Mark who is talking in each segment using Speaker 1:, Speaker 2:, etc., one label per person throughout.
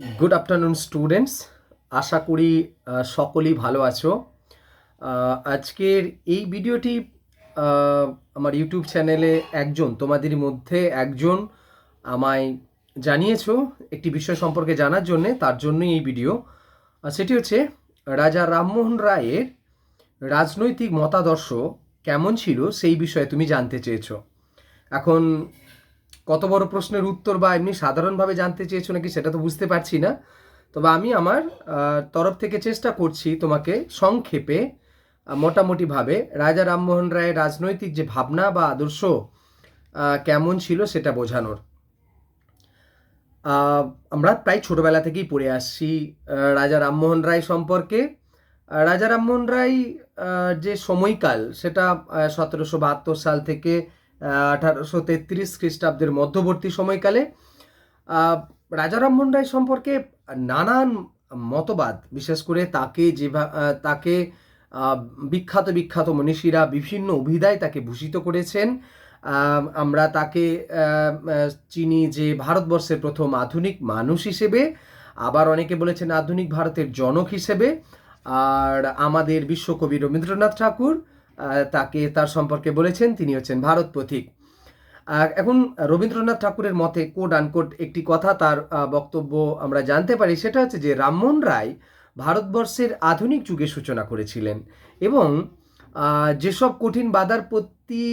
Speaker 1: Good afternoon students আশা করি সকলেই ভালো আছো। আজকের এই ভিডিওটি আমার ইউটিউব চ্যানেলে একজন, তোমাদের মধ্যে একজন আমায় জানিয়েছো একটি বিষয় সম্পর্কে জানার জন্যে, তার জন্যই এই ভিডিও। সেটি হচ্ছে, রাজা রামমোহন রায়ের রাজনৈতিক মতাদর্শ কেমন ছিল সেই বিষয়ে তুমি জানতে চেয়েছো। এখন কত বড় প্রশ্নের উত্তর বা এমনি সাধারণভাবে জানতে চেয়েছো নাকি সেটা তো বুঝতে পারছি না। তবে আমি আমার তরফ থেকে চেষ্টা করছি তোমাকে সংক্ষেপে মোটামুটিভাবে রাজা রামমোহন রায়ের রাজনৈতিক যে ভাবনা বা আদর্শ কেমন ছিল সেটা বোঝানোর। আমরা প্রায় ছোটবেলা থেকেই পড়ে আসছি রাজা রামমোহন রায় সম্পর্কে। রাজা রামমোহন রায় যে সময়কাল সেটা সতেরোশো বাহাত্তর সাল থেকে আঠারোশো তেত্রিশ খ্রিস্টাব্দের মধ্যবর্তী সময়কালে আহ, রাজা রামমোহন রায় সম্পর্কে নানান মতবাদ বিশেষ করে তাকে যে তাকে বিখ্যাত বিখ্যাত মনীষীরা বিভিন্ন অভিধায় তাকে ভূষিত করেছেন। আমরা তাকে চিনি যে ভারতবর্ষের প্রথম আধুনিক মানুষ হিসেবে আবার অনেকে বলেছেন আধুনিক ভারতের জনক হিসেবে। আর আমাদের বিশ্বকবি রবীন্দ্রনাথ ঠাকুর তাকে তার সম্পর্কে বলেছেন তিনি হচ্ছেন ভারত পথিক। এখন রবীন্দ্রনাথ ঠাকুরের মতে কোড আনকোট একটি কথা তার বক্তব্য আমরা জানতে পারি সেটা হচ্ছে যে রামমোহন রায় ভারতবর্ষের আধুনিক যুগে সূচনা করেছিলেন এবং যেসব কঠিন বাধার প্রতি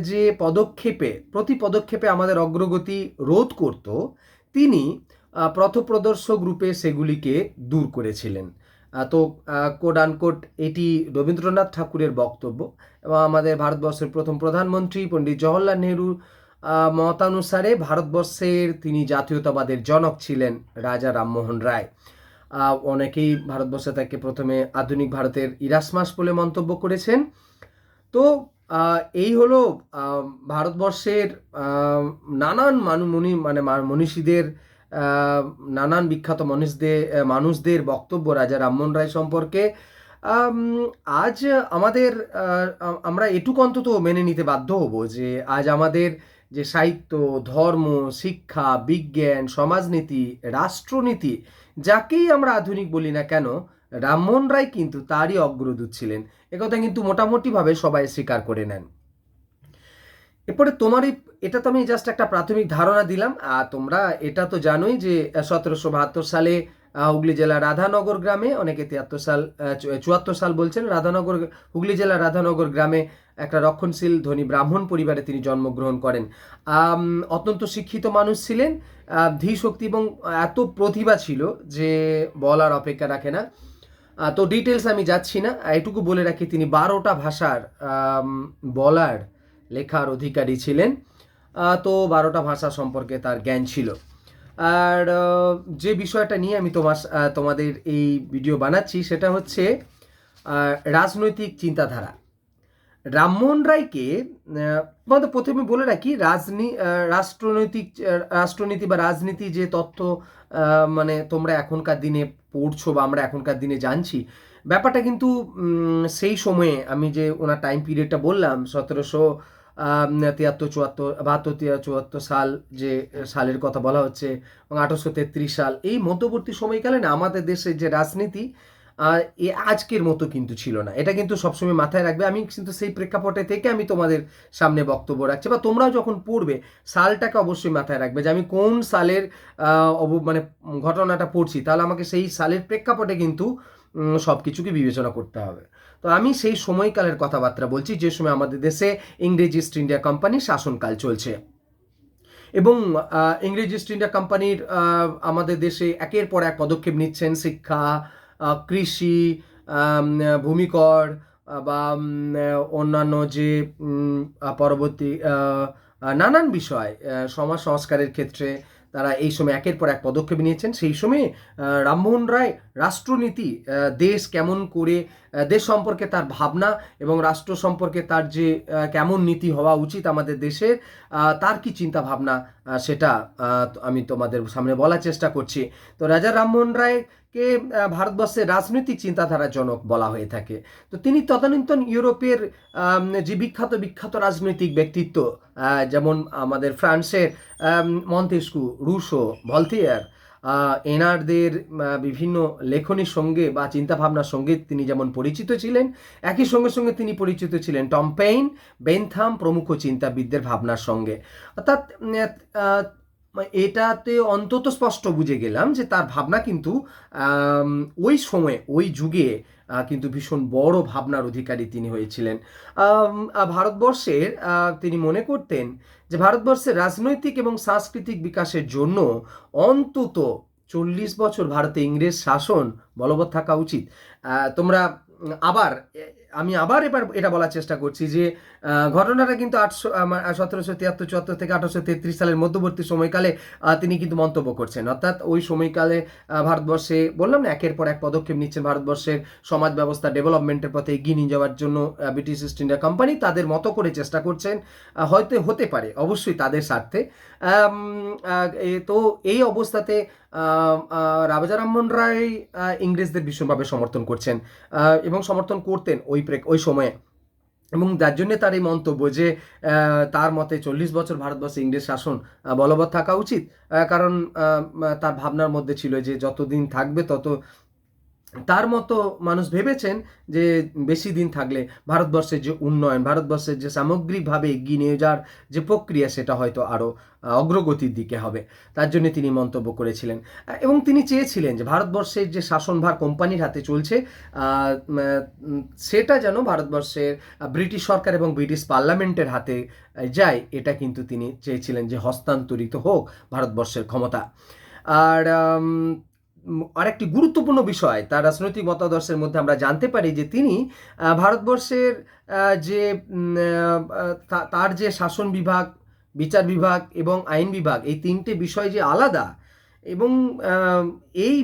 Speaker 1: যে পদক্ষেপে প্রতি পদক্ষেপে আমাদের অগ্রগতি রোধ করত তিনি আহ, পথপ্রদর্শক রূপে সেগুলিকে দূর করেছিলেন। তো কোড আনকোট এটি রবীন্দ্রনাথ ঠাকুরের বক্তব্য এবং আমাদের ভারতবর্ষের প্রথম প্রধানমন্ত্রী পণ্ডিত জওহরলাল নেহরু মতানুসারে ভারতবর্ষের তিনি জাতীয়তাবাদের জনক ছিলেন রাজা রামমোহন রায়। অনেকেই ভারতবর্ষে তাকে প্রথমে আধুনিক ভারতের ইরাসমাস বলে মন্তব্য করেছেন। তো এই হলো ভারতবর্ষের নানান মানু, মনি মানে মনীষীদের নানান বিখ্যাত মানুষদের মানুষদের বক্তব্য রাজা রামমোহন রায় সম্পর্কে। আজ আমাদের আমরা এটুকু অন্তত মেনে নিতে বাধ্য হব যে আজ আমাদের যে সাহিত্য, ধর্ম, শিক্ষা, বিজ্ঞান, সমাজনীতি, রাষ্ট্রনীতি, যাকেই আমরা আধুনিক বলি না কেন, রামমোহন রায় কিন্তু তারই অগ্রদূত ছিলেন। একথা কিন্তু মোটামুটিভাবে সবাই স্বীকার করে নেন। এরপরে তোমার এই এটা তো আমি জাস্ট একটা প্রাথমিক ধারণা দিলাম। আর তোমরা এটা তো জানোই যে সতেরোশো বাহাত্তর সালে হুগলি জেলার রাধানগর গ্রামে, অনেকে তিয়াত্তর সাল চুয়াত্তর সাল বলছেন, রাধানগর, হুগলি জেলার রাধানগর গ্রামে একটা রক্ষণশীল ধনী ব্রাহ্মণ পরিবারে তিনি জন্মগ্রহণ করেন। অত্যন্ত শিক্ষিত মানুষ ছিলেন ধী শক্তি এবং এত প্রতিভা ছিল যে বলার অপেক্ষা রাখে না। তো ডিটেলস আমি যাচ্ছি না, এটুকু বলে রাখি তিনি বারোটা ভাষার বলার লেখার অধিকারী ছিলেন। তো বারোটা ভাষা সম্পর্কে তার জ্ঞান ছিল। আর যে বিষয়টা নিয়ে আমি তোমার তোমাদের এই ভিডিও বানাচ্ছি সেটা হচ্ছে রাজনৈতিক চিন্তাধারা। রামমোহন রায়কে তোমাদের প্রথমে বলে রাখি, রাজনী রাষ্ট্রনৈতিক রাষ্ট্রনীতি বা রাজনীতি যে তথ্য মানে তোমরা এখনকার দিনে পড়ছো বা আমরা এখনকার দিনে জানছি, ব্যাপারটা কিন্তু সেই সময়ে আমি যে ওনার টাইম পিরিয়ডটা বললাম, সতেরোশো তিয়াত্তর, চুয়াত্তর, বাহাত্তর চুয়াত্তর সাল যে সালের কথা বলা হচ্ছে, এবং আঠারোশো তেত্রিশ সাল। এই মধ্যবর্তী সময়কালে না আমাদের দেশের যে রাজনীতি এ আজকের মতো কিন্তু ছিল না। এটা কিন্তু সবসময় মাথায় রাখবে। আমি কিন্তু সেই প্রেক্ষাপটে থেকে আমি তোমাদের সামনে বক্তব্য রাখছি, বা তোমরাও যখন পড়বে, সালটাকে অবশ্যই মাথায় রাখবে যে আমি কোন সালের মানে ঘটনাটা পড়ছি। তাহলে আমাকে সেই সালের প্রেক্ষাপটে কিন্তু সব কিছুকে বিবেচনা করতে হবে। তো আমি সেই সময়কালের কথাবার্তা বলছি, যে সময় আমাদের দেশে ইংরেজ ইস্ট ইন্ডিয়া কোম্পানির শাসনকাল চলছে। এবং ইংরেজ ইস্ট ইন্ডিয়া কোম্পানির আমাদের দেশে একের পর এক পদক্ষেপ নিচ্ছেন শিক্ষা কৃষি ভূমিকর বা অন্যান্য যে পরবর্তী নানান বিষয় সমাজ সংস্কারের ক্ষেত্রে তারা এই সময় একের পর এক পদক্ষেপ নিয়েছেন। সেই সময়ে রামমোহন রায় রাষ্ট্রনীতি দেশ কেমন করে দেশ সম্পর্কে তার ভাবনা এবং রাষ্ট্র সম্পর্কে তার যে কেমন নীতি হওয়া উচিত আমাদের দেশের তার কি চিন্তা ভাবনা সেটা আমি তোমাদের সামনে বলার চেষ্টা করছি। তো রাজা রামমোহন রায়কে ভারতবর্ষের রাজনৈতিক চিন্তাধারার জনক বলা হয়ে থাকে। তো তিনি তদানীন্তন ইউরোপের যে বিখ্যাত বিখ্যাত রাজনৈতিক ব্যক্তিত্ব যেমন আমাদের ফ্রান্সের মন্তেস্কু রুশো, ভলথিয়ার এনারদের বিভিন্ন লেখনীর সঙ্গে বা চিন্তাভাবনার সঙ্গে তিনি যেমন পরিচিত ছিলেন, একই সঙ্গে সঙ্গে তিনি পরিচিত ছিলেন টম্পেইন বেনথাম প্রমুখ চিন্তাবিদদের ভাবনার সঙ্গে। অর্থাৎ এটাতে অন্তত স্পষ্ট বুঝে গেলাম যে তার ভাবনা কিন্তু ওই সময়ে, ওই যুগে কিন্তু ভীষণ বড় ভাবনার অধিকারী তিনি হয়েছিলেন। ভারতবর্ষের তিনি মনে করতেন যে ভারতবর্ষের রাজনৈতিক এবং সাংস্কৃতিক বিকাশের জন্য অন্তত চল্লিশ বছর ভারতে ইংরেজ শাসন বলবৎ থাকা উচিত। তোমরা আবার আমি আবার এবার এটা বলার চেষ্টা করছি যে ঘটনাটা কিন্তু আটশো সতেরোশো তিয়াত্তর, চুয়াত্তর থেকে আঠারোশো তেত্রিশ সালের মধ্যবর্তী সময়কালে তিনি কিন্তু মন্তব্য করছেন। অর্থাৎ ওই সময়কালে ভারতবর্ষে, বললাম না, একের পর এক পদক্ষেপ নিচ্ছেন ভারতবর্ষের সমাজ ব্যবস্থা ডেভেলপমেন্টের পথে এগিয়ে নিয়ে যাওয়ার জন্য ব্রিটিশ ইস্ট ইন্ডিয়া কোম্পানি তাদের মতো করে চেষ্টা করছেন। হয়তো হতে পারে, অবশ্যই তাদের স্বার্থে। তো এই অবস্থাতে রামমোহন রায় ইংরেজদের ভীষণভাবে সমর্থন করছেন এবং সমর্থন করতেন ওই প্রেক, ওই সময়ে। এবং যার জন্যে তার এই মন্তব্য যে তার মতে চল্লিশ বছর ভারতবর্ষে ইংরেজ শাসন বলবৎ থাকা উচিত কারণ তার ভাবনার মধ্যে ছিল যে যতদিন থাকবে তত তার মতো মানুষ ভেবেছেন যে বেশি দিন থাকলে ভারতবর্ষের যে উন্নয়ন, ভারতবর্ষের যে সামগ্রিকভাবে এগিয়ে নিয়ে যাওয়ার যে প্রক্রিয়া, সেটা হয়তো আরও অগ্রগতির দিকে হবে। তার জন্য তিনি মন্তব্য করেছিলেন। এবং তিনি চেয়েছিলেন যে ভারতবর্ষের যে শাসনভার কোম্পানির হাতে চলছে সেটা যেন ভারতবর্ষের ব্রিটিশ সরকার এবং ব্রিটিশ পার্লামেন্টের হাতে যায়, এটা কিন্তু তিনি চেয়েছিলেন যে হস্তান্তরিত হোক ভারতবর্ষের ক্ষমতা। আর আরেকটি গুরুত্বপূর্ণ বিষয়, তার রাজনৈতিক মতাদর্শের মধ্যে আমরা জানতে পারি যে তিনি ভারতবর্ষের যে তার যে শাসন বিভাগ, বিচার বিভাগ এবং আইন বিভাগ, এই তিনটে বিষয় যে আলাদা এবং এই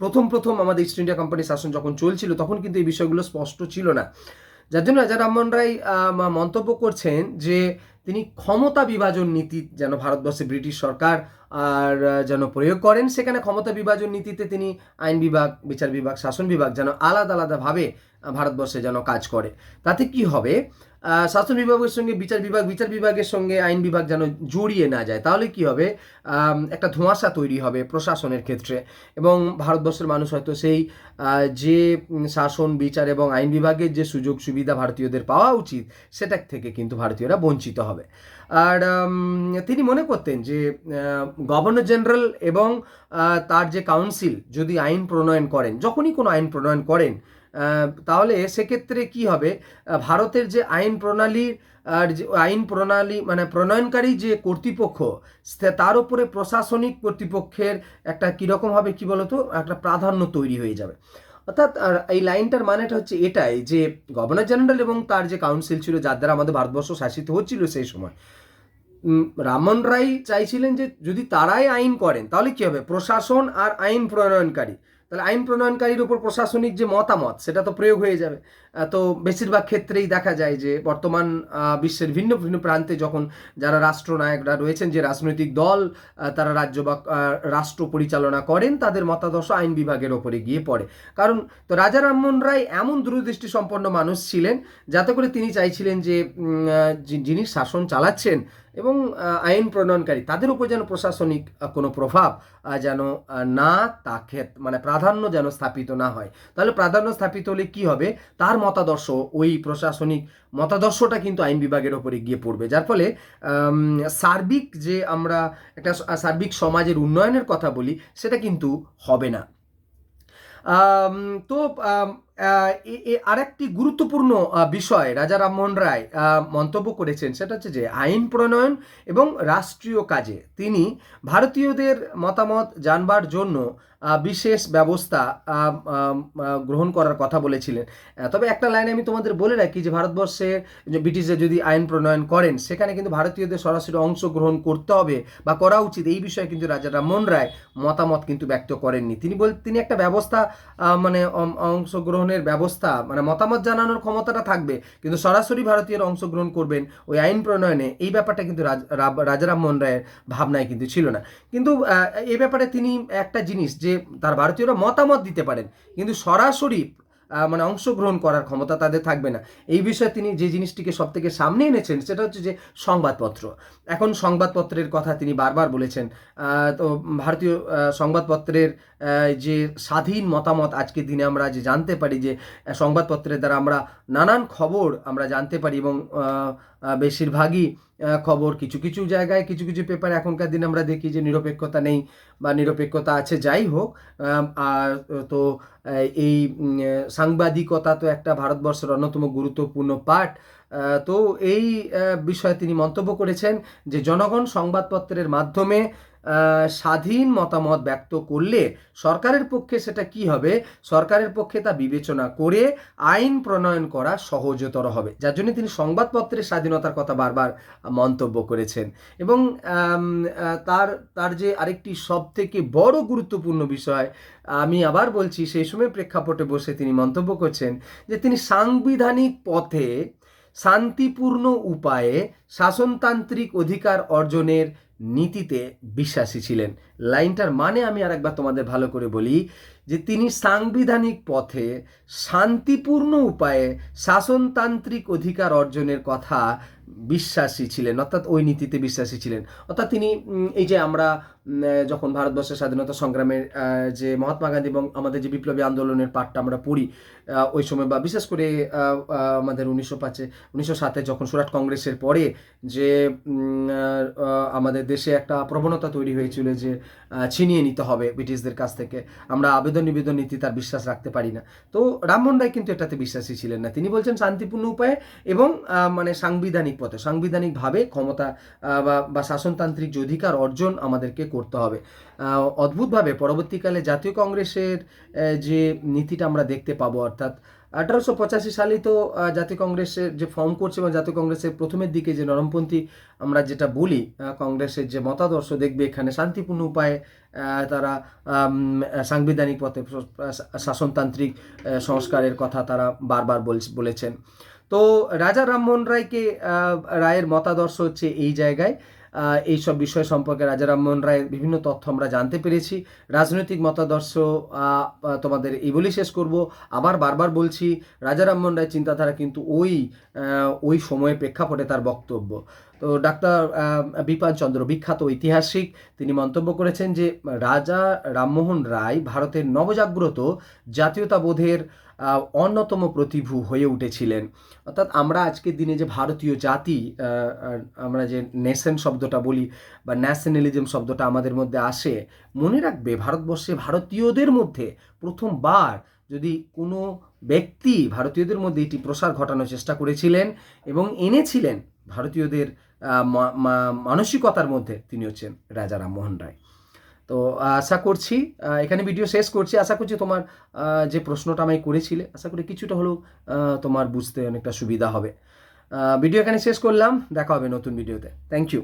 Speaker 1: প্রথম প্রথম আমাদের ইস্ট ইন্ডিয়া কোম্পানির শাসন যখন চলছিল তখন কিন্তু এই বিষয়গুলো স্পষ্ট ছিল না। যার জন্য রাজা রামমোহন রায় মন্তব্য করছেন যে তিনি ক্ষমতা বিভাজন নীতি যেন ভারতবর্ষে ব্রিটিশ সরকার, আর যেন প্রয়োগ করেন, সেখানে ক্ষমতা বিভাজন নীতিতে তিনি আইন বিভাগ, বিচার বিভাগ, শাসন বিভাগ যেন আলাদা আলাদাভাবে ভারতবর্ষে যেন কাজ করে। তাতে কি হবে? শাসন বিভাগের সঙ্গে বিচার বিভাগ, বিচার বিভাগের সঙ্গে আইন বিভাগ যেন জড়িয়ে না যায়, তাহলে কি হবে? একটা ধোঁয়াশা তৈরি হবে প্রশাসনের ক্ষেত্রে। এবং ভারতবর্ষের মানুষ হয়তো সেই যে শাসন, বিচার এবং আইন বিভাগের যে সুযোগ সুবিধা ভারতীয়দের পাওয়া উচিত, সেটা থেকে কিন্তু ভারতীয়রা বঞ্চিত হবে। আর তিনি মনে করতেন যে গভর্নর জেনারেল এবং তার যে কাউন্সিল যদি আইন প্রণয়ন করেন, যখনই কোনো আইন প্রণয়ন করেন তাহলে সেক্ষেত্রে কি হবে? ভারতের যে আইন প্রণালীর আর যে আইন প্রণালী মানে প্রণয়নকারী যে কর্তৃপক্ষ তার উপরে প্রশাসনিক কর্তৃপক্ষের একটা কীরকম হবে কি বলতো? একটা প্রাধান্য তৈরি হয়ে যাবে। অর্থাৎ এই লাইনটার মানেটা হচ্ছে এটাই যে, গভর্নর জেনারেল এবং তার যে কাউন্সিল ছিল, যার দ্বারা আমাদের ভারতবর্ষ শাসিত হচ্ছিল সেই সময় রামমোহন রায় চাইছিলেন যে যদি তারাই আইন করেন, তাহলে কি হবে? প্রশাসন আর আইন প্রণয়নকারী। তাহলে আইন প্রণয়নকারীর উপর প্রশাসনিক যে মতামত, সেটা তো প্রয়োগ হয়ে যাবে। তো বেশিরভাগ ক্ষেত্রেই দেখা যায় যে বর্তমান বিশ্বের ভিন্ন ভিন্ন প্রান্তে যখন যারা রাষ্ট্রনায়করা রয়েছেন, যে রাজনৈতিক দল তারা রাজ্য বা রাষ্ট্র পরিচালনা করেন, তাদের মতাদর্শ আইন বিভাগের ওপরে গিয়ে পড়ে। কারণ তো রাজা রামমোহন রায় এমন দূরদৃষ্টি সম্পন্ন মানুষ ছিলেন, যাতে করে তিনি চাইছিলেন যে যিনি শাসন চালাচ্ছেন এবং আইন প্রণয়নকারী, তাদের উপর যেন প্রশাসনিক কোনো প্রভাব যেন না তাকে মানে প্রাধান্য যেন স্থাপিত না হয়। তাহলে প্রাধান্য স্থাপিত হলে কি হবে? তার মতাদর্শ, ওই প্রশাসনিক মতাদর্শটা কিন্তু আইন বিভাগের ওপরে গিয়ে পড়বে। যার ফলে সার্বিক যে আমরা একটা সার্বিক সমাজের উন্নয়নের কথা বলি, সেটা কিন্তু হবে না। তো আরেকটি গুরুত্বপূর্ণ বিষয় রাজা রামমোহন রায় মন্তব্য করেছেন, সেটা হচ্ছে যে আইন প্রণয়ন এবং রাষ্ট্রীয় কাজে তিনি ভারতীয়দের মতামত জানবার জন্য বিশেষ ব্যবস্থা গ্রহণ করার কথা বলেছিলেন। তবে একটা লাইনে আমি তোমাদের বলে রাখি যে ভারতবর্ষে ব্রিটিশরা যদি আইন প্রণয়ন করেন, সেখানে কিন্তু ভারতীয়দের সরাসরি অংশগ্রহণ করতে হবে বা করা উচিত। এই বিষয়ে কিন্তু রাজা রামমোহন রায় মতামত কিন্তু ব্যক্ত করেননি। তিনি বল, তিনি একটা ব্যবস্থা মানে অম- অংশগ্রহণের ব্যবস্থা মানে মতামত জানানোর ক্ষমতাটা থাকবে, কিন্তু সরাসরি ভারতীয়রা অংশগ্রহণ করবেন ওই আইন প্রণয়নে, এই ব্যাপারটা কিন্তু রাজ- রা- রাজা রামমোহন রায়ের ভাবনায় কিন্তু ছিল না। কিন্তু এই ব্যাপারে তিনি একটা জিনিস যে তার ভারতীয়রা মতামত দিতে পারেন, কিন্তু সরাসরি মানে অংশগ্রহণ করার ক্ষমতা তাদের থাকবে না। এই বিষয়ে তিনি যে জিনিসটিকে সব থেকে সামনে এনেছেন, সেটা হচ্ছে যে সংবাদপত্র। এখন সংবাদপত্রের কথা তিনি বারবার বলেছেন তো ভারতীয় সংবাদপত্রের যে স্বাধীন মতামত আজকের দিনে আমরা যে জানতে পারি যে সংবাদপত্রের দ্বারা আমরা নানান খবর আমরা জানতে পারি এবং বেশিরভাগই খবর কিছু কিছু জায়গায় কিছু কিছু পেপার এখনকার দিনে আমরা দেখি যে নিরপেক্ষতা নেই বা নিরপেক্ষতা আছে, যাই হোক তো এই সাংবাদিকতা তো একটা ভারতবর্ষের অন্যতম গুরুত্বপূর্ণ পাঠ। তো এই বিষয়ে তিনি মন্তব্য করেছেন যে, জনগণ সংবাদপত্রের মাধ্যমে স্বাধীন মতামত ব্যক্ত করলে সরকারের পক্ষে সেটা কি হবে? সরকারের পক্ষে তা বিবেচনা করে আইন প্রণয়ন করা সহজতর হবে। যার জন্য তিনি সংবাদপত্রের স্বাধীনতার কথা বারবার মন্তব্য করেছেন। এবং তার তার যে আরেকটি সব থেকে বড় গুরুত্বপূর্ণ বিষয়, আমি আবার বলছি, সেই সময় প্রেক্ষাপটে বসে তিনি মন্তব্য করছেন যে তিনি সাংবিধানিক পথে শান্তিপূর্ণ উপায়ে শাসনতান্ত্রিক অধিকার অর্জনের নীতিতে বিশ্বাসী ছিলেন। লাইনটার মানে আমি আর একবার তোমাদের ভালো করে বলি যে তিনি সাংবিধানিক পথে শান্তিপূর্ণ উপায়ে শাসনতান্ত্রিক অধিকার অর্জনের কথা বিশ্বাসী ছিলেন, অর্থাৎ ওই নীতিতে বিশ্বাসী ছিলেন। অর্থাৎ তিনি এই যে আমরা যখন ভারতবর্ষের স্বাধীনতা সংগ্রামের যে মহাত্মা গান্ধী এবং আমাদের যে বিপ্লবী আন্দোলনের পাঠটা আমরা পড়ি ওই সময় বা বিশেষ করে আমাদের উনিশশো পাঁচে, উনিশশো সাতে যখন সুরাট কংগ্রেসের পরে যে আমাদের দেশে একটা প্রবণতা তৈরি হয়েছিল যে ছিনিয়ে নিতে হবে ব্রিটিশদের কাছ থেকে, আমরা আবেদন নিবেদন নীতি তার বিশ্বাস রাখতে পারি না। তো রামমোহন রায় কিন্তু এটাতে বিশ্বাসী ছিলেন না। তিনি বলছেন শান্তিপূর্ণ উপায়ে এবং মানে সাংবিধানিক পথে। সাংবিধানিকভাবে ক্ষমতা বা শাসনতান্ত্রিক যে অধিকার অর্জন আমাদেরকে করতে হবে। অদ্ভুতভাবে পরবর্তীকালে জাতীয় কংগ্রেসের যে নীতিটা আমরা দেখতে পাবো, অর্থাৎ আঠারোশো পঁচাশি সালে তো জাতীয় কংগ্রেসের যে ফর্ম করছে এবং জাতীয় কংগ্রেসের প্রথমের দিকে যে নরমপন্থী আমরা যেটা বলি কংগ্রেসের যে মতাদর্শ দেখবে এখানে শান্তিপূর্ণ উপায়ে তারা সাংবিধানিক পথে শাসনতান্ত্রিক সংস্কারের কথা তারা বারবার বলছ- বলেছেন। তো রাজা রামমোহন রায়কে রায়ের মতাদর্শ হচ্ছে এই জায়গায়। এই সব বিষয় সম্পর্কে রাজা রামমোহন রায়ের বিভিন্ন তথ্য আমরা জানতে পেরেছি। রাজনৈতিক মতাদর্শ তোমাদের এই বলেই শেষ করব। আবার বারবার বলছি, রাজা রামমোহন রায়ের চিন্তাধারা কিন্তু ওই ওই সময়ে প্রেক্ষাপটে তার বক্তব্য। তো ডাক্তার বিপান চন্দ্র, বিখ্যাত ঐতিহাসিক, তিনি মন্তব্য করেছেন যে, রাজা রামমোহন রায় ভারতের নবজাগ্রত জাতীয়তাবোধের অন্যতম প্রতিভু হয়ে উঠেছিলেন। অর্থাৎ আমরা আজকের দিনে যে ভারতীয় জাতি আমরা যে নেশন শব্দটা বলি বা ন্যাশনালিজম শব্দটা আমাদের মধ্যে আসে, মনে রাখবে ভারতবর্ষে ভারতীয়দের মধ্যে প্রথমবার যদি কোনো ব্যক্তি ভারতীয়দের মধ্যে এটি প্রসার ঘটানোর চেষ্টা করেছিলেন এবং এনেছিলেন ভারতীয়দের মানসিকতার মধ্যে তিনি হচ্ছেন রাজা রামমোহন রায়। তো আশা করছি এখানে ভিডিও শেষ করছি। আশা করছি তোমার যে প্রশ্নটা আমায় করেছিলে, আশা করি কিছুটা হলেও তোমার বুঝতে অনেকটা সুবিধা হবে। ভিডিও এখানে শেষ করলাম। দেখা হবে নতুন ভিডিওতে থ্যাংক ইউ